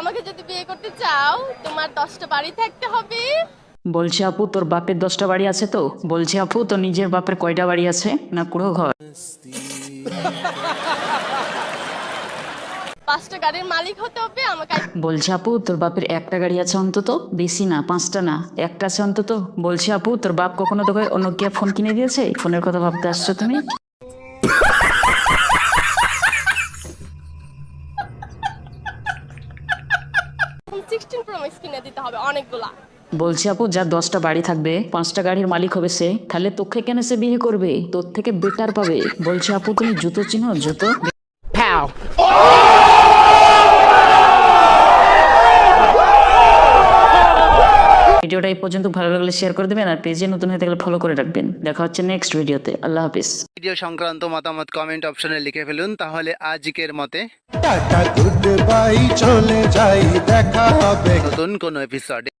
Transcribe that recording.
আমাকে যদি বিয়ে করতে চাও তোমার দশটা বাড়ি থাকতে হবে। বলছি আপু তোর বাপের দশটা বাড়ি আছে তো? বলছি আপু তোর নিজের বাপের কয়টা বাড়ি আছে? না কুড়ো ঘর। পাঁচটা গাড়ির মালিক হতে হবে আমাকে বলছি আপু তোর বাপের একটা গাড়ি আছে অন্তত? বেশি না পাঁচটা না। একটা আছে অন্তত? বলছি আপু তোর বাপ কখনো তোকে অন্য কে ফোন কিনে দিয়েছে? ফোনের কথা ভাবতে আসছো তুমি? সিক্সটিন ম্যাক্স কিনে দিতে হবে অনেকগুলা। বলছি আপু যার দশটা বাড়ি থাকবে পাঁচটা গাড়ির মালিক হবে সে তাহলে তোকে কেন সে বিয়ে করবে? তোর থেকে বেটার পাবে। বলছি আপু তুমি জুতো চিনো? জুতো? ভিডিওটা এই পর্যন্ত ভালো লাগলে শেয়ার করে দেবেন আর পেজে নতুন হয়ে থাকলে ফলো করে রাখবেন। দেখা হচ্ছে নেক্সট ভিডিওতে আল্লাহ হাফিজ। ভিডিও সংক্রান্ত মতামত কমেন্ট অপশনে লিখে ফেলুন তাহলে আজকের মতে টাটা গুড বাই চলে যাই দেখা হবে। নতুন কোন এপিসোডে